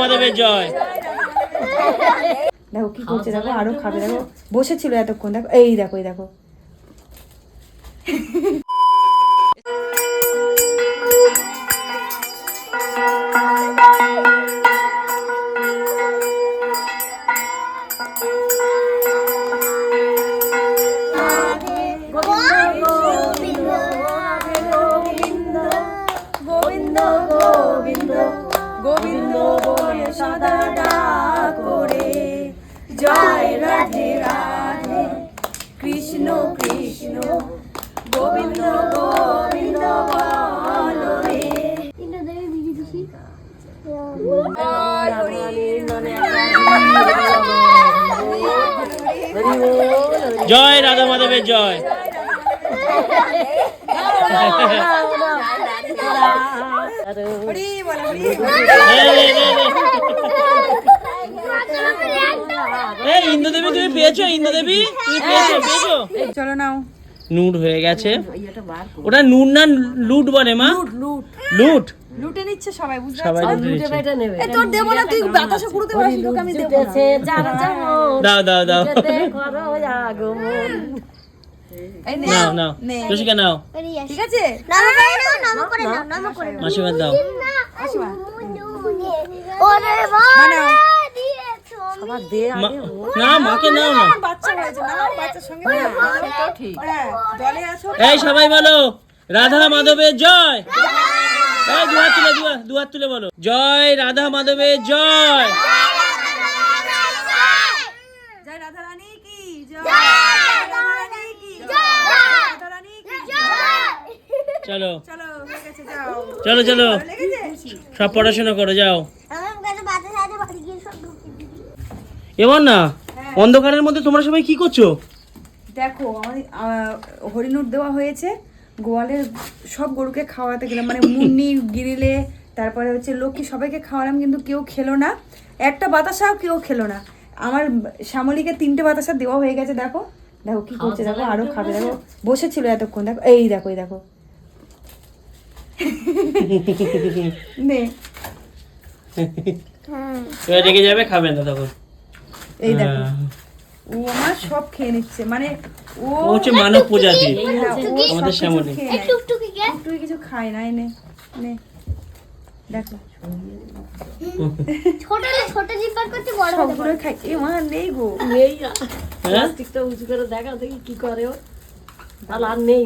মাধবের জয়। দেখো কি করছে দেখো আরও খাবে দেখো। বসেছিল এতক্ষণ দেখো এই দেখো এই দেখো। গোবিন্দ গোবিন্দ গোবিন্দ। বলে সদা ডাক করে। জয় রাধে রাধে। কৃষ্ণ কৃষ্ণ। গোবিন্দ গোবিন্দ বলো রে। জয় রাধা মাধবের জয়। ইন্দ্রদেবী তুমি পেয়েছ ইন্দ্রদেবী? তুমি পেয়েছ পেয়েছ? চলো নাও। নুট হয়ে গেছে। ওটা নুট না লুট বলে মা? লুট লুট। লুটে। নিচ্ছে সবাই বুঝতে সবাই লুটে নিচ্ছে। এই তোর দেবো না তুই বাতাসে ঘুরতে পারিস তোকে আমি দেবো না। দাও দাও দাও। নাও নাও। নে। রসিকা নাও। ঠিক আছে? মাসিমার দাও। বানাও। মা- না মাকে নাও না বাচ্চা হয়েছে না বাচ্চার সঙ্গে হ্যাঁ এই সবাই বলো রাধা মাধবের জয়। দুহাত তুলে দুহাত দুহাত তুলে বলো। জয় রাধা মাধবের জয়। জয় রাধা রানী কি? জয় রাধা রানী কি জয় রাধা রানী কি জয় চলো। চলো হয়ে চলো চলো। সব পড়াশোনা করো যাও। এবার না? অন্ধকারের মধ্যে তোমরা সবাই কি করছ? দেখো হরিণুর দেওয়া হয়েছে। গোয়ালের সব গরুকে খাওয়াতে গেলাম। মানে মুন্নি গিরিলে তারপরে হচ্ছে লক্ষ্মী সবাইকে খাওয়ালাম কিন্তু কেউ খেলো না। একটা বাতাসাও কেউ খেলো না। আমার শ্যামলীকে তিনটে বাতাসা দেওয়া হয়ে গেছে দেখো। দেখো কি করছে দেখো আরও খাবে দেখো। বসেছিল এতক্ষণ দেখো। এই দেখো এই দেখো। নে। এবার রেগে যাবে খাবে না তখন। এই দেখো। হ্যাঁ। ও আমার সব খেয়ে নিচ্ছে মানে ও হচ্ছে মানব প্রজাতি। আমাদের শ্যামলী। খেয়ে টুকটুকি কিছু খাই না নে নে। দেখো। ছোট ছোট জিপার করতে বড় সবগুলো খাই এ মা নেই গো। হ্যাঁ প্লাস্টিকটা উঁচু করে দেখা দেখি কি করে ও। তাহলে আর নেই।